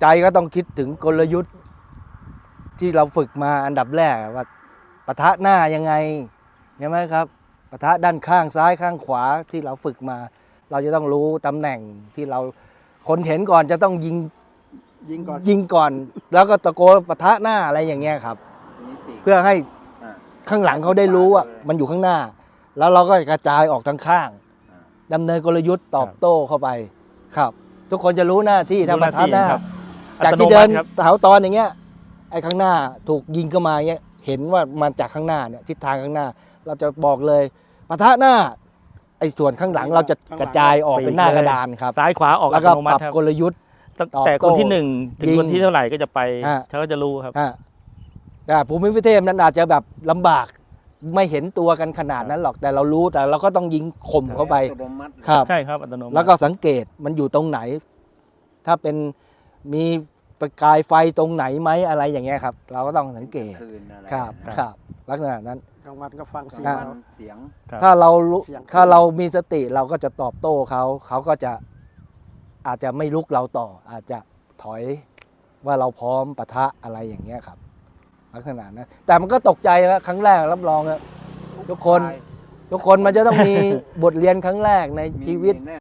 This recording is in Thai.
ใจก็ต้องคิดถึงกลยุทธ์ ที่เราฝึกมาอันดับแรกอะว่าปะทะหน้ายังไงใช่ไหมครับปะทะด้านข้างซ้ายข้างขวาที่เราฝึกมา เราจะต้องรู้ตำแหน่งที่เราคนเห็นก่อนจะต้องยิงยิงก่อนยิงก่อน แล้วก็ตะโกนปะทะหน้าอะไรอย่างเงี้ยครับมีปีกเพื่อให้อ่าข้างหลังเขาได้รู้ว่ามันอยู่ข้างหน้า แล้วเราก็กระจายออกทางข้างอ่าดำเนินกลยุทธ์ตอบโต้เข้าไปครับ ทุกคนจะรู้หน้าที่ถ้าปะทะหน้าครับ จากอัตโนที่มัเดินติครับแถวตอนอย่างเงี้ยไอ้ข้างหน้าถูกยิงเข้ามาเงี้ยเห็นว่ามาจากข้างหน้าเนี่ยทิศทางข้างหน้า เราจะบอกเลยปะทะหน้าไอ้ส่วนข้างหลังเราจะกระจายออกเป็นหน้ากระดานครับซ้ายขวาออกแล้อัวตก็โนปมัรัติบครับกลยุทธ์ตั้งตอบแต่โต้คนที่หนึ่งถึงยิงคนที่เท่าไหร่ก็จะไปฮะเขาก็จะรู้ครับอะแต่ภูมิประเทศนั้นอาจจะแบบลำบากไม่เห็นตัวกันขนาดนั้นหรอกแต่เรารู้แต่เราก็ต้องยิงข่มเข้าไปอัตโนมัติครับใช่ครับอัตโนมัติแล้วก็สังเกตมันอยู่ตรงไหน ถ้าเป็นมี ประกายไฟตรงไหนไหมอะไรอย่างเงี้ยครับ เราก็ต้องสังเกตคืนอะไรครับนะครับ ลักษณะนั้น กลางวันก็ฟังเสียงกลางเราวันเสียง ครับถ้าเรารู้เสียง ถ้าเรามีสติเราก็จะตอบโต้เขา เขาก็จะอาจจะไม่ลุกเราต่อ อาจจะถอยว่าเราพร้อมปะทะอะไรอย่างเงี้ยครับ ลักษณะนั้น แต่มันก็ตกใจครับครั้งแรกรับรองครับทุกคน ทุกคนมันจะต้องมี บทเรียนครั้งแรกในมีชีวิต มีแน่